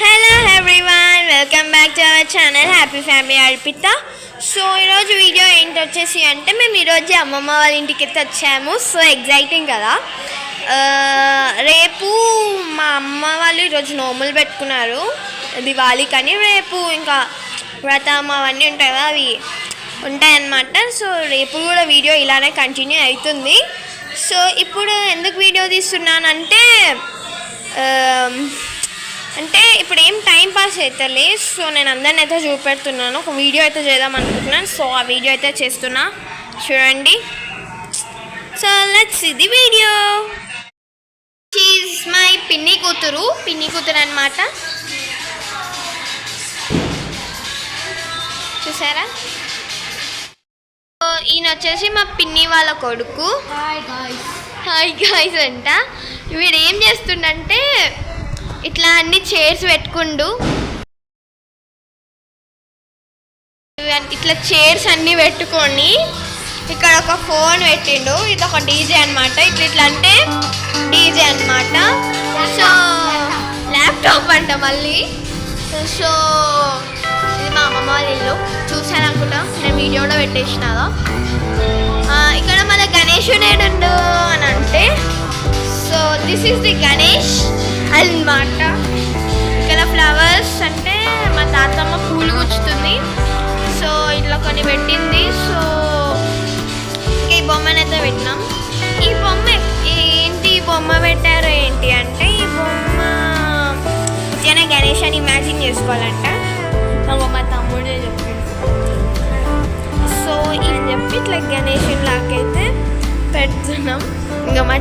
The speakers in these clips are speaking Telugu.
Hello everyone welcome back to our channel happy family Arpitha so ఈరోజు వీడియో ఏంటి వచ్చేసి అంటే మేము ఈరోజు అమ్మమ్మ వాళ్ళ ఇంటికి అయితే వచ్చాము సో ఎగ్జైటింగ్ కదా రేపు మా అమ్మ వాళ్ళు ఈరోజు నోములు పెట్టుకున్నారు. దివాళీ కానీ రేపు ఇంకా వ్రతం అవన్నీ ఉంటాయి కదా అవి ఉంటాయన్నమాట. సో రేపు కూడా వీడియో ఇలానే కంటిన్యూ అవుతుంది. సో ఇప్పుడు ఎందుకు వీడియో తీస్తున్నానంటే అంటే ఇప్పుడు ఏం టైం పాస్ అవుతలే సో నేను అందరిని అయితే చూపెడుతున్నాను. ఒక వీడియో అయితే చేద్దాం అనుకుంటున్నాను. సో ఆ వీడియో అయితే చేస్తున్నా. చూడండి. సో లెట్స్ ఇది వీడియో షీజ్ మై పిన్ని కూతురు. పిన్ని కూతురు అనమాట చూసారా? సో ఈయన వచ్చేసి మా పిన్ని వాళ్ళ కొడుకు. హాయ్ గాయ్స్ అంట. వీడు ఏం చేస్తుండంటే ఇట్లా అన్ని చైర్స్ పెట్టుకుండు. ఇట్లా చైర్స్ అన్ని పెట్టుకొని ఇక్కడ ఒక ఫోన్ పెట్టిండు. ఇది ఒక డీజే అనమాట ఇట్లా ఇట్లా అంటే డీజే అనమాట సో ల్యాప్టాప్ అంట మళ్ళీ. సో ఇది మా అమ్మమ్మ వాళ్ళ ఇల్లు. చూసాను అనుకుంటా నేను వీడియో కూడా పెట్టేసినాదా ఇక్కడ మన గణేషుని దిస్ ఈస్ ది గణేష్ అన్నమాట ఇక్కడ ఫ్లవర్స్ అంటే మా తాతమ్మ పూలు గుచ్చుతుంది. సో ఇట్లా కొన్ని పెట్టింది. సో ఇంకా ఈ బొమ్మను అయితే పెట్టినాం. ఈ బొమ్మ ఏంటి? ఈ బొమ్మ పెట్టారు ఏంటి అంటే ఈ బొమ్మ ఉత్తిగానే గణేష్ అని ఇమాజిన్ చేసుకోవాలంట.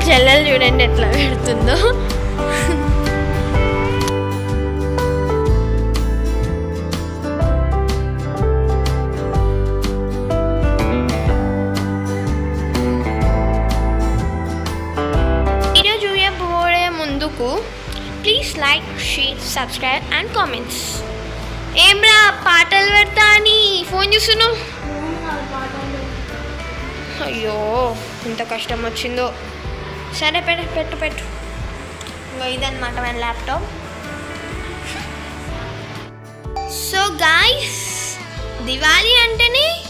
చెల్లెలు చూడండి ఎట్లా పెడుతుందో. వీడియో చూయబోయే ముందుకు please like share subscribe and comments. ఏం రా పాటలు పెడతా అని ఫోన్ చూస్తున్నావు? అయ్యో ఇంత కష్టం వచ్చిందో. సరే పెట్టు పెట్టు పెట్టు. ఇంకో ఇదన్నమాట మన ల్యాప్టాప్. సో గాయస్ దివాళీ అంటేనే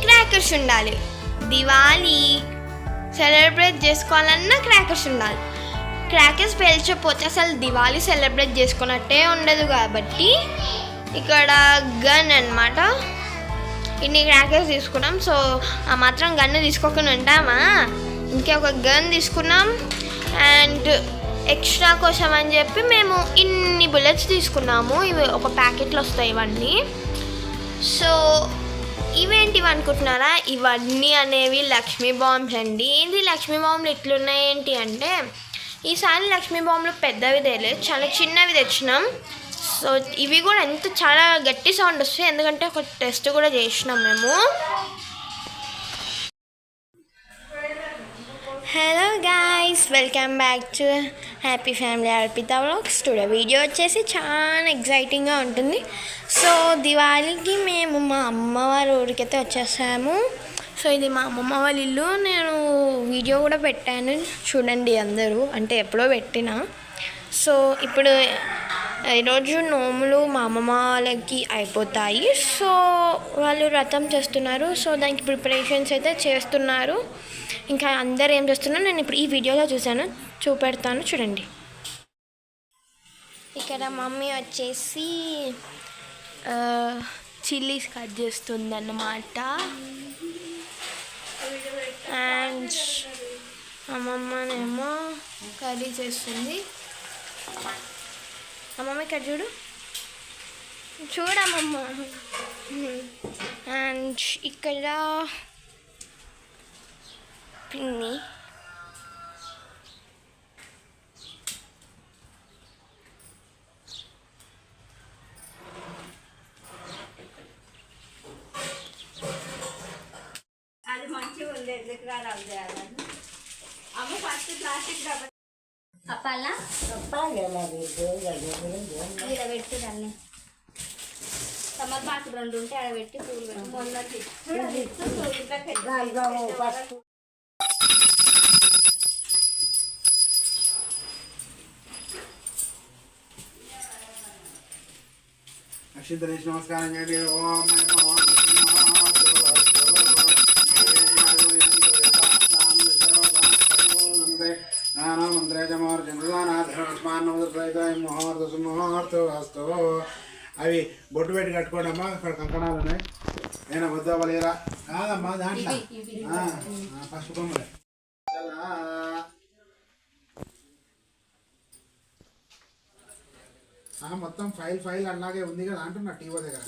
క్రాకర్స్ ఉండాలి. దివాళీ సెలబ్రేట్ చేసుకోవాలన్నా క్రాకర్స్ ఉండాలి. క్రాకర్స్ పేల్చకపోతే అసలు దివాళీ సెలబ్రేట్ చేసుకున్నట్టే ఉండదు కాబట్టి ఇక్కడ గన్ అన్నమాట. ఇన్ని క్రాకర్స్ తీసుకున్నాం సో ఆ మాత్రం గన్ను తీసుకోకుండా ఉంటామా? ఇంకే ఒక గన్ తీసుకున్నాం. అండ్ ఎక్స్ట్రా కోసం అని చెప్పి మేము ఇన్ని బుల్లెట్స్ తీసుకున్నాము. ఇవి ఒక ప్యాకెట్లు వస్తాయి ఇవన్నీ. సో ఇవేంటివి అనుకుంటున్నారా? ఇవన్నీ అనేవి లక్ష్మీ బాంబ్స్ అండి. ఏంటి లక్ష్మీ బాంబులు ఇట్లున్నాయి ఏంటి అంటే ఈసారి లక్ష్మీ బాంబులు పెద్దవి తేలేదు. చాలా చిన్నవి తెచ్చినాం. సో ఇవి కూడా ఎంత చాలా గట్టి సౌండ్ వస్తాయి. ఎందుకంటే ఒక టెస్ట్ కూడా చేసినాం మేము. Hello guys welcome back to happy family Arpita vlogs today video వచ్చేసి చాలా ఎగ్జైటింగ్గా ఉంటుంది. సో దివాళీకి మేము మా అమ్మవారి ఊరికైతే వచ్చేసాము. సో ఇది మా అమ్మమ్మ వాళ్ళ ఇల్లు. నేను వీడియో కూడా పెట్టాను. చూడండి అందరూ. అంటే ఎప్పుడో పెట్టిన. సో ఇప్పుడు ఈరోజు నోములు మా అమ్మమ్మ వాళ్ళకి అయిపోతాయి. సో వాళ్ళు వ్రతం చేస్తున్నారు. సో దానికి ప్రిపరేషన్స్ అయితే చేస్తున్నారు. ఇంకా అందరు ఏం చేస్తున్నారు? నేను ఇప్పుడు ఈ వీడియోలో చూశాను. చూపెడతాను. చూడండి. ఇక్కడ మమ్మీ వచ్చేసి చిల్లీస్ కట్ చేస్తుంది అన్నమాట అండ్ అమ్మమ్మనేమో కర్రీ చేస్తుంది. అమ్మమ్మ ఇక్కడ చూడు. చూడమ్మమ్మ. అండ్ ఇక్కడ పిన్ని. అది మంచిగా ఉంది ఎందుకు రాదు అమ్మ ఫస్ట్ ప్లాస్టిక్ డబ్బా ಕಪಾಲ ಕಪ್ಪಾಗೆಲ್ಲ ಬಿದ್ದು ఇలా పెట్టిరండి టమాటా బాక్స్ రెండు ఉంటే ఆడ పెట్టి పూలు పెట్టి మొన్నటి ఫస్ట్ అక్షిత నమస్కారం చేయండి ఓం నమో ముహూర్తస్తు అవి బొట్టు పెట్టి కట్టుకోండి అమ్మా ఇక్కడ కంకణాలు ఉన్నాయి. నేను వద్దవలేరా కాదమ్మా దాంట్లో. పసుపు. ఆ, మొత్తం ఫైల్ ఫైల్ అలాగే ఉంది కదా అంటున్నా టీవీ దగ్గర.